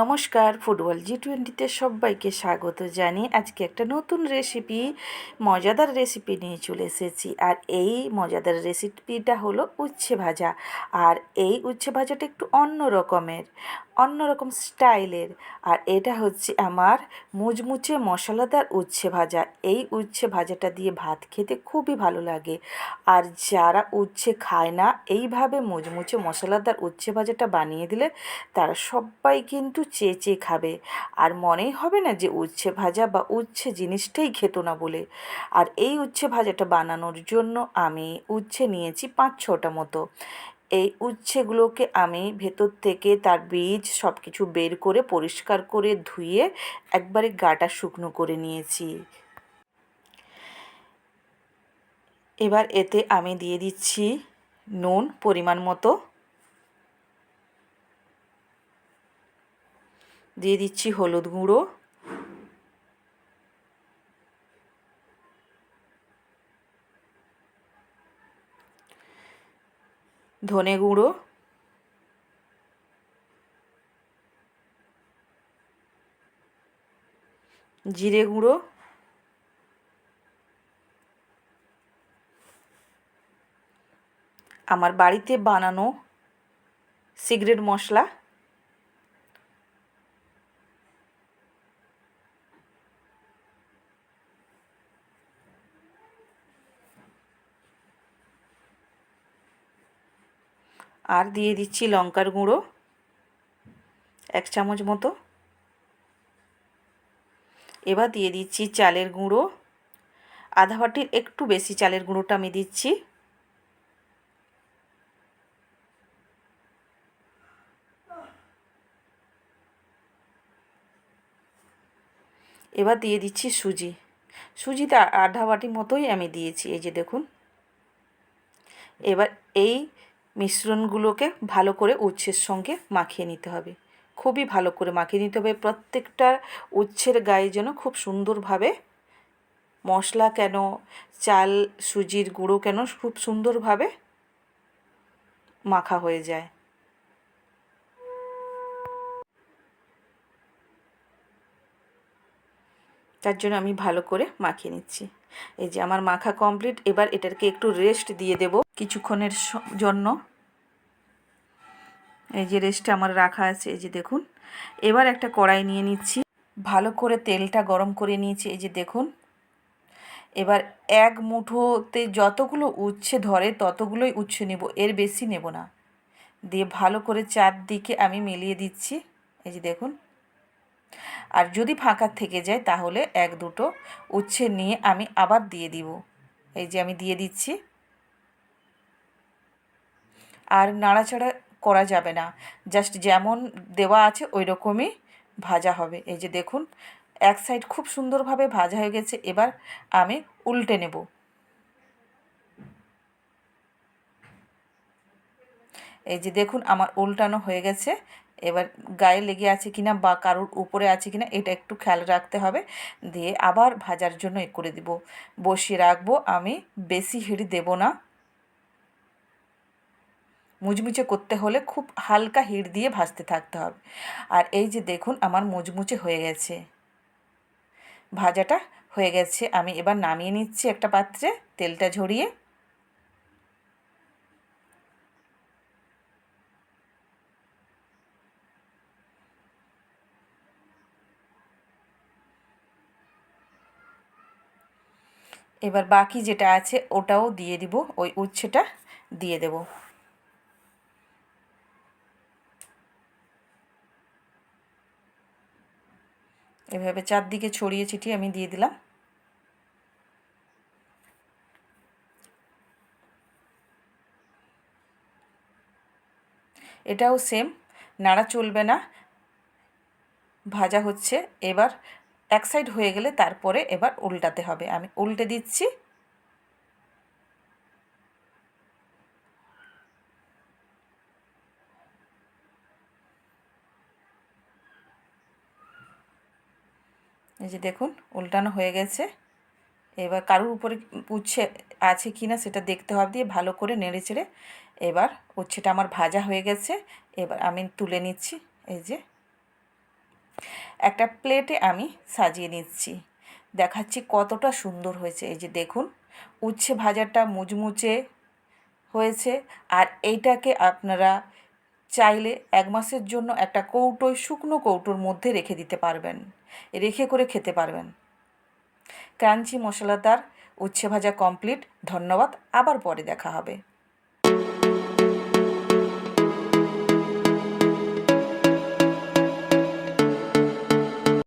নমস্কার, ফুটবল জি টোয়েন্টিতে সবাইকে স্বাগত জানি আজকে একটা নতুন রেসিপি মজাদার রেসিপি নিয়ে চলে এসেছি। আর এই মজাদার রেসিপিটা হলো উচ্ছে ভাজা। আর এই উচ্ছে ভাজাটা একটু অন্য রকমের, অন্য রকম স্টাইলের। আর এটা হচ্ছে আমার মুচমুচে মশলাদার উচ্ছে ভাজা। এই উচ্ছে ভাজাটা দিয়ে ভাত খেতে খুবই ভালো লাগে। আর যারা উচ্ছে খায় না, এইভাবে মুচমুচে মশলাদার উচ্ছে ভাজাটা বানিয়ে দিলে তারা সবাই কিন্তু চেয়ে চেয়ে খাবে। আর মনেই হবে না যে উচ্ছে ভাজা বা উচ্ছে জিনিসটাই খেত না বলে। আর এই উচ্ছে ভাজাটা বানানোর জন্য আমি উচ্ছে নিয়েছি পাঁচ ছটা মতো। এই উচ্ছেগুলোকে আমি ভেতর থেকে তার বীজ সব কিছু বের করে পরিষ্কার করে ধুয়ে একবারে গাটা শুকনো করে নিয়েছি। এবার এতে আমি দিয়ে দিচ্ছি নুন পরিমাণ মতো। দিয়ে দিচ্ছি হলুদ গুঁড়ো। ধনে গুঁড়ো। জিরে গুঁড়ো। আমার বাড়িতে বানানো সিগারেট মশলা আর দিয়ে দিচ্ছি লঙ্কার গুঁড়ো, এক চামচ মতো। এবার দিয়ে দিচ্ছি চালের গুঁড়ো। আধা বাটির একটু বেশি চালের গুঁড়োটা আমি দিচ্ছি। এবার দিয়ে দিচ্ছি সুজি। সুজিতে আধা বাটি মতোই আমি দিয়েছি, এই যে দেখুন। এবার এই মিশ্রণগুলোকে ভালো করে উচ্ছের সঙ্গে মাখিয়ে নিতে হবে। খুবই ভালো করে মাখিয়ে নিতে হবে। প্রত্যেকটা উচ্ছের গায়ে যেন খুব সুন্দরভাবে মশলা কেন, চাল, সুজির গুঁড়ো কেন খুব সুন্দরভাবে মাখা হয়ে যায়। তার জন্য আমি ভালো করে মাখিয়ে নিচ্ছি। এই যে আমার মাখা কমপ্লিট এবার এটাকে একটু রেস্ট দিয়ে দেব কিছুক্ষণের জন্য। এই যে রেস্টটা আমার রাখা আছে, এই যে দেখুন। এবার একটা কড়াই নিয়ে নিচ্ছি। ভালো করে তেলটা গরম করে নিয়েছি, এই যে দেখুন। এবার এক মুঠোতে যতগুলো উচ্ছে ধরে, ততগুলোই উচ্ছে নেব, এর বেশি নেব না। দিয়ে ভালো করে চারদিকে আমি মিলিয়ে দিচ্ছি। এই যে দেখুন। আর যদি ফাঁকা থেকে যায় তাহলে এক দুটো উচ্ছে নিয়ে আমি আবার দিয়ে দিব। এই যে আমি দিয়ে দিচ্ছি। আর নাড়াচাড়া করা যাবে না। জাস্ট যেমন দেওয়া আছে ওই রকমই ভাজা হবে। এই যে দেখুন, এক সাইড খুব সুন্দরভাবে ভাজা হয়ে গেছে। এবার আমি উল্টে নেব। এই যে দেখুন, আমার উল্টানো হয়ে গেছে। এবার গায়ে লেগে আছে কিনা বা কারোর উপরে আছে কিনা, এটা একটু খেয়াল রাখতে হবে। দিয়ে আবার ভাজার জন্য এ করে দিব। বসিয়ে রাখব। আমি বেশি হিড় দেব না। মুচমুচে করতে হলে খুব হালকা হিট দিয়ে ভাজতে থাকতে হবে। আর এই যে দেখুন, আমার মুচমুচে হয়ে গেছে। ভাজাটা হয়ে গেছে। আমি এবার নামিয়ে নিচ্ছি একটা পাত্রে তেলটা ঝরিয়ে। এবার বাকি যেটা আছে ওটাও দিয়ে দিব, ওই উচ্ছেটা দিয়ে দেব। এভাবে চারদিকে ছড়িয়ে ছিটিয়ে আমি দিয়ে দিলাম। এটাও সেম নাড়া চলবে না, ভাজা হচ্ছে। এবার এক সাইড হয়ে গেলে তারপরে এবার উল্টাতে হবে। আমি উল্টে দিচ্ছি। এই যে দেখুন, উল্টানো হয়ে গেছে। এবার কারুর উপরে উচ্ছে আছে কি না সেটা দেখতে হবে দিয়ে ভালো করে নেড়ে চেড়ে এবার উচ্ছেটা আমার ভাজা হয়ে গেছে। এবার আমি তুলে নিচ্ছি। এই যে একটা প্লেটে আমি সাজিয়ে নিচ্ছি। দেখাচ্ছি কতটা সুন্দর হয়েছে। এই যে দেখুন, উচ্ছে ভাজাটা মুচমুচে হয়েছে। আর এইটাকে আপনারা চাইলে এক মাসের জন্য একটা কৌটোয়, শুকনো কৌটোর মধ্যে রেখে দিতে পারবেন। রেখে করে খেতে পারবেন। ক্রাঞ্চি মশলাদার উচ্ছে ভাজা কমপ্লিট। ধন্যবাদ। আবার পরে দেখা হবে।